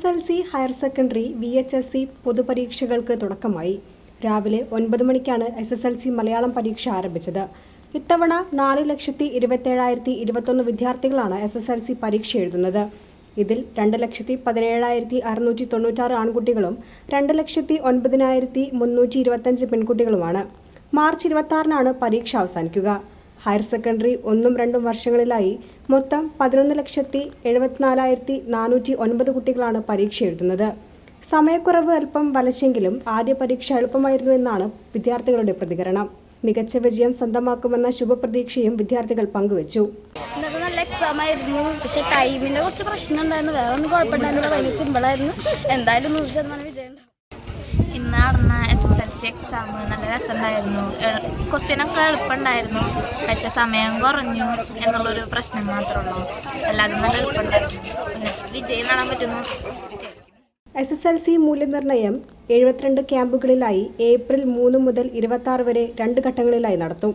S L C higher secondary V H S C പൊതുപരീക്ഷകൾക്ക് തുടക്കമായി. രാവിലെ ഒൻപത് മണിക്കാണ് S S L C Malayalam പരീക്ഷ ആരംഭിച്ചത്. ഇത്തവണ നാല് ലക്ഷത്തി ഇരുപത്തേഴായിരത്തി ഇരുപത്തൊന്ന് വിദ്യാർത്ഥികളാണ് എസ് എസ് എൽ സി പരീക്ഷ എഴുതുന്നത്. ഇതിൽ രണ്ട് ലക്ഷത്തി പതിനേഴായിരത്തി അറുന്നൂറ്റി തൊണ്ണൂറ്റാറ് ആൺകുട്ടികളും രണ്ട് ലക്ഷത്തി ഒൻപതിനായിരത്തി മുന്നൂറ്റി ഇരുപത്തഞ്ച് പെൺകുട്ടികളുമാണ്. മാർച്ച് ഇരുപത്തി പരീക്ഷ അവസാനിക്കുക. ഹയർ സെക്കൻഡറി ഒന്നും രണ്ടും വർഷങ്ങളിലായി മൊത്തം പതിനൊന്ന് ലക്ഷത്തി എഴുപത്തിനാലായിരത്തി നാനൂറ്റി ഒൻപത് കുട്ടികളാണ് പരീക്ഷ എഴുതുന്നത്. സമയക്കുറവ് അല്പം വലച്ചെങ്കിലും ആദ്യ പരീക്ഷ എളുപ്പമായിരുന്നു എന്നാണ് വിദ്യാർത്ഥികളുടെ പ്രതികരണം. മികച്ച വിജയം സ്വന്തമാക്കുമെന്ന ശുഭപ്രതീക്ഷയും വിദ്യാർത്ഥികൾ പങ്കുവച്ചു. ഇന്നത്തെ നല്ല എക്സാം ആയിരുന്നു. പക്ഷെ ടൈമിന്റെ കുറച്ച് പ്രശ്നം ഉണ്ടായിരുന്നു. വേറെ ഒന്നും കുഴപ്പമുണ്ടായിരുന്നില്ല വലിയ സിമ്പിളായിരുന്നു എന്തായാലും നൂറ് ശതമാനം വിജയം ഉണ്ടാവും. ഇന്ന് നടന്ന എസ് എസ് എൽ സി രസമുണ്ടായിരുന്നു. ക്വസ്റ്റ്യനൊക്കെ എളുപ്പമുണ്ടായിരുന്നു. പക്ഷെ സമയം കുറഞ്ഞു എന്നുള്ളൊരു പ്രശ്നം മാത്രമേ ഉള്ളൂ. അല്ലാതെ നല്ല എളുപ്പമുണ്ടായിരുന്നു. വിജയം കാണാൻ പറ്റുന്നു. എസ് എസ് എൽ സി മൂല്യനിർണയം എഴുപത്തിരണ്ട് ക്യാമ്പുകളിലായി ഏപ്രിൽ മൂന്ന് മുതൽ ഇരുപത്തി വരെ രണ്ട് ഘട്ടങ്ങളിലായി നടത്തും.